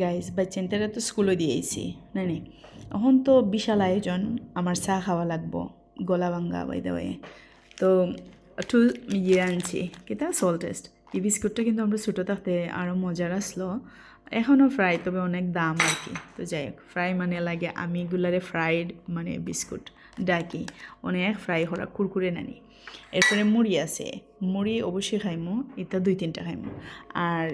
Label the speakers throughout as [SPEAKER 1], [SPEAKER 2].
[SPEAKER 1] Guys বাচ্চান্তারা তো স্কুলে দিয়েছি না নেই এখন তো বিশাল আয়োজন, আমার চা খাওয়া লাগবো, গলা ভাঙ্গা বাই তো, একটু ইয়ে আনছি কেটা সল টেস্ট এই বিস্কুটটা কিন্তু আমরা ছোটো থাকতে আরও মজার আসলো। এখনও ফ্রাই, তবে অনেক দাম আর কি। তো যাই হোক, ফ্রাই মানে লাগে আমি এগুলারে ফ্রাইড মানে বিস্কুট ডাকি, অনেক ফ্রাই করা কুরকুরে নানি এরপরে মুড়ি আছে, মুড়ি অবশ্যই খাইমু, এটা দুই তিনটা খাইমু। আর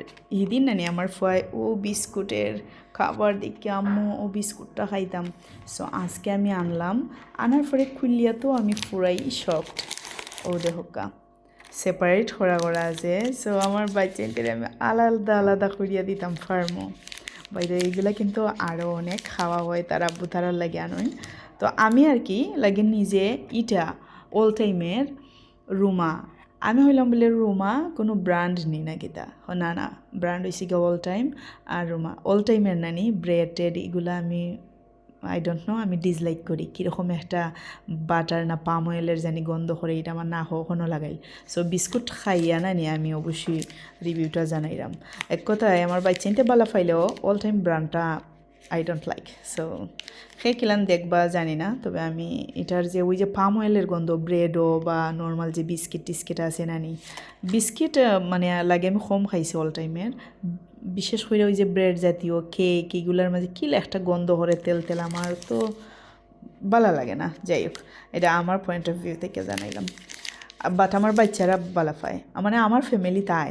[SPEAKER 1] এদিন নানি আমার ফুয়াই ও বিস্কুটের খাবার দেখে আম্মু ও বিস্কুটটা খাইতাম। সো আজকে আমি আনলাম, আনার পরে খুলিয়া তো আমি পুরাই শখ ও দেহকা সেপারেট করা করা আছে। সো আমার বাচ্চাদের আমি আলাদা আলাদা করিয়া দিতাম ফার্মও বাইরে এইগুলা কিন্তু আরও অনেক খাওয়া হয় তারা আব্বু তারার লাগে আনোয় তো আমি আর কি, লাগে নিজে ইটা ওল টাইমের রুমা। আমি হইলাম বলে রুমা কোনো ব্র্যান্ড নি না গীতা না না ব্র্যান্ড হয়েছে অল টাইম আর রুমা। অল টাইমের নানি ব্রেড টেড, এগুলো আমি আই ডোন্ট নো আমি ডিসলাইক করি। কীরকম একটা বাটার না পাম অয়েলের জানি গন্ধ করে এটা আমার না কখনো লাগাইল। সো বিস্কুট খাইয়া না নিয়ে আমি অবশ্যই রিভিউটা জানাইলাম এক কথায়, আমার বাচ্চাইতে বালা ফাইলেও অল টাইম ব্র্যান্ডটা আই ডোন্ট লাইক সো সেই কিলান দেখবা জানি না, তবে আমি এটার যে ওই যে পাম অয়েলের গন্ধ ব্রেডও বা নর্মাল যে বিস্কিট টিস্কিট আছে নানি বিস্কিট মানে লাগে আমি কম খাইছি অল টাইমের বিশেষ করে ওই যে ব্রেড জাতীয় কেক এগুলোর মাঝে কী একটা গন্ধ হরে তেল তেল আমার, তো ভালো লাগে না, যাই হোক, এটা আমার পয়েন্ট অফ ভিউ থেকে জানাইলাম। বাট আমার বাচ্চারা বালা পায় মানে আমার ফ্যামিলি তাই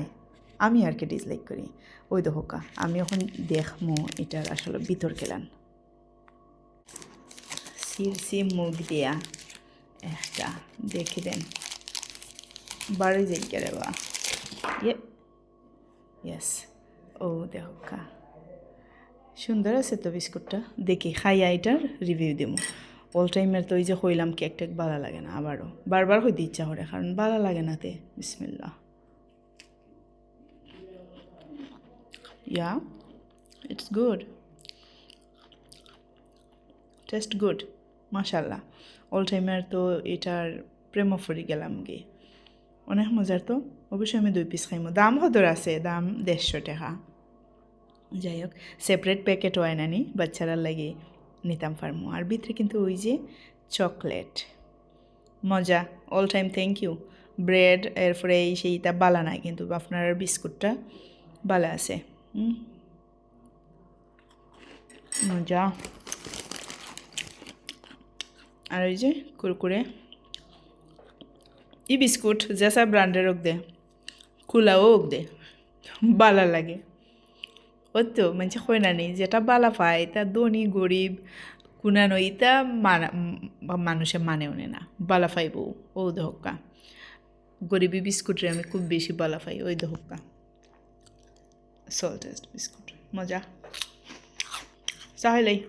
[SPEAKER 1] আমি আর কি ডিসলাইক করি। ওই তো হোকা আমি এখন দেখমো এটার আসলে ভিতর গেলাম সিরসি মুখ দিয়া একটা, দেখে দেন। বাড়ি যাই রে বা? ইয়ে ইয়েস ও দেখা সুন্দর আছে তো বিস্কুটটা? দেখি খাইয়া এটার রিভিউ দেবো অল টাইমের তো ওই যে হইলাম কেক টেক ভালো লাগে না আবারও। বারবার হইতে ইচ্ছা করে, কারণ ভালো লাগে না তে। বিসমিল্লা ইয়া ইটস গুড টেস্ট গুড মাশাল্লাহ অল টাইমের তো এটার প্রেম ফরি গেলাম গিয়ে অনেক মজার তো। অবশ্যই আমি দুই পিস খাইমো। দাম হদর আছে? দাম দেড়শো টাকা। যাই হোক সেপারেট প্যাকেট হয় নানি বাচ্চারা লাগে নিতাম ফার্মো। আর ভিতরে কিন্তু ওই যে চকলেট মজা। All time thank you bread এরপরে এই সেইটা বালা নাই কিন্তু, আপনার বিস্কুটটা বালা আছে। মজা আর ওই যে কুরকুরে ই বিস্কুট জেসা ব্র্যান্ডের হোক দে খোলাও হোক দে বালা লাগে ওই তো মানে হয় না নেই যেটা বালা পায় তা ধনী গরিব কুনানো ইতা মানা মানুষে মানেও নে না বালা পাইব ও দহকা গরিবি বিস্কুটে আমি খুব বেশি বালা পাই ওই দহকা সল্টেস্ট বিস্কুট মজা চাহিলেই